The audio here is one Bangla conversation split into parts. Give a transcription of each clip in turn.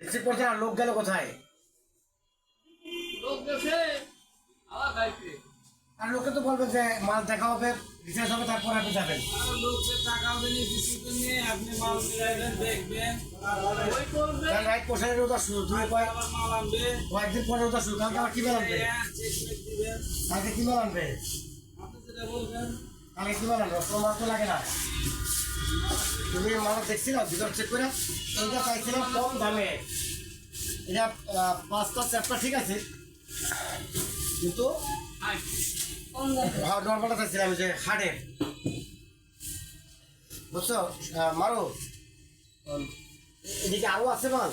রিসিভ করছে না লোক গেল কোথায়? লোক গেছে আবার গাইতে আর লোকে তো বলবে যে মাল দেখা হবে রিচার্জ হবে তারপর আপনি যাবেন। লোককে টাকা নিয়ে আপনি মাল দেখবেন। রাইট শুরু কয়েকদিন পরে রোদা শুরু কালকে আবার কি মেল আনবে? দিবেন। কালকে কি মেল আনবে? আপনি যেটা বলবেন। কালকে কি মেল আনবে? মাল তো লাগে না। তুমি মাল দেখছিলাম ভিতর চেক করে এইটা চাইছিলাম কম দামে। এটা পাঁচটা চারটা ঠিক আছে। কিন্তু নর্মালটা চাইছিলাম যে হার্ডের বুঝছ? মারো। এদিকে আরও আছে মাল?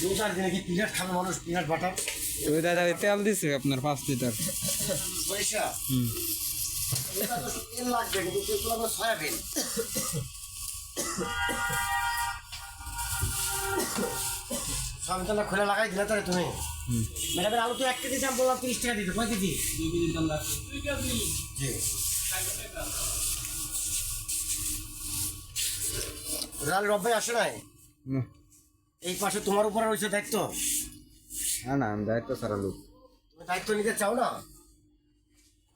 দু চার দিনে কি পিনাট খাবে মানুষ? পিনাট বাটার ওই দাদা তেল দিছে আপনার পাঁচ লিটার। পয়সা? হুম। এটা তো তেল তাহলে তুমি আলু তো এক কেজি দাম বললাম তিরিশ টাকা দিতে কয় কেজি রাল রব্বাই আসে নাই এই পাশে তোমার উপরে রয়েছে দায়িত্ব না না, আমি দায়িত্ব সারা লোক। তুমি দায়িত্ব নিতে চাও না?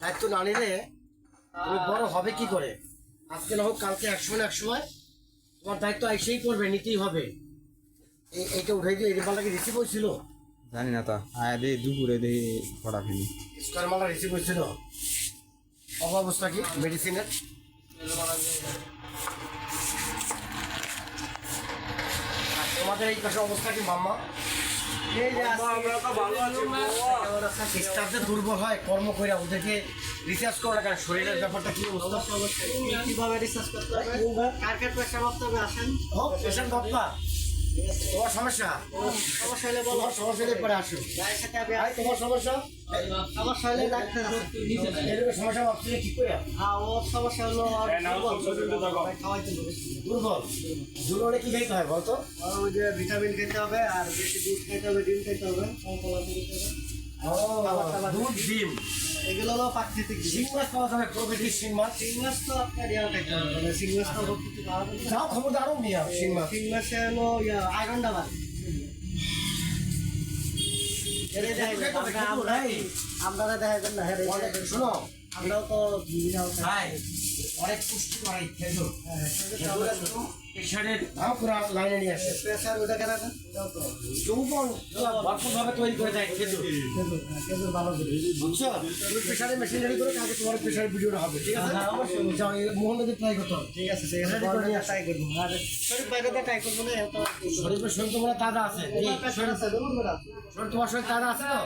দায়িত্ব না নিলে তুমি বড় হবে কি করে? আজকে না হোক কালকে এক সময় এক সময় তোমার দায়িত্ব এসেই করবে নিতেই হবে। এই এইটা উঠে দিয়ে এই মালটা রিসিভ হয়েছিল? জানি না তো। আয় দেখি দুপুরে দেখি পড়া ফেলি স্কোয়ার মালটা রিসিভ হয়েছিল? অবস্থা কি? মেডিসিনের তোমাদের এই পাশে অবস্থা কি মাম্মা? স্টাফদের দুর্বল হয় কর্ম করে ওদেরকে রিচার্জ করা কারণ শরীরের ব্যাপারটা কি অবস্থা? কীভাবে রিচার্জ করতে হবে? কার কার পেশা হবে আসেন? হোক পেশেন্ট বাপ্পা তোমার সমস্যা? সমস্যা হলে বলো তোমার সমস্যা হলে পরে আসো। তোমার সমস্যা? সমস্যা হলে ডাক্তার সমস্যা ভাবছি কি করে হ্যাঁ ওর সমস্যা হলো দুর্বল হবে দুর্বল। কি হয় বলতো? আর ওই যে ভিটামিন খেতে হবে আর বেশি দুধ খেতে হবে ডিম খেতে হবে খেতে হবে। দুধ ডিম। এগুলো হলো প্রাকৃতিক শিং মাছ পাওয়া যাবে প্রকৃতির শিং মাছ। শিং মাছ তো আপনার ইয়া খাইতে মানে শিং মাছ তো। যাও খবর আরও নিয়ে শিং মাছ। শিং মাছে হলো ইয়া আয়রন ডাবার এরে দেখাইবেন, আমরা- আমরা আপনারা না শোনো। আমরাও তো অনেক পুষ্টি করে খেজুর। হ্যাঁ, প্রেশারের দাম পুরা লাইনে নিয়ে আসে। প্রেসার ওটা কেন? যৌবন ভরপুর ভাবে তৈরি করে দেয় খেজুর। খেজুর, হ্যাঁ, ভালো বুঝছ? তুমি প্রেশারে মেশিনারি করে কালকে তোমার প্রেশার ভিডিওটা হবে ঠিক আছে? হ্যাঁ, অবশ্যই। যাও এই মোহন ট্রাই করতে হবে। ঠিক আছে করে। ট্রাই করব। আর বাইরে ট্রাই করব না এত শরীরের শরীর তোমার তাজা আছে। শরীর তোমার শরীর তাজা আছে তো?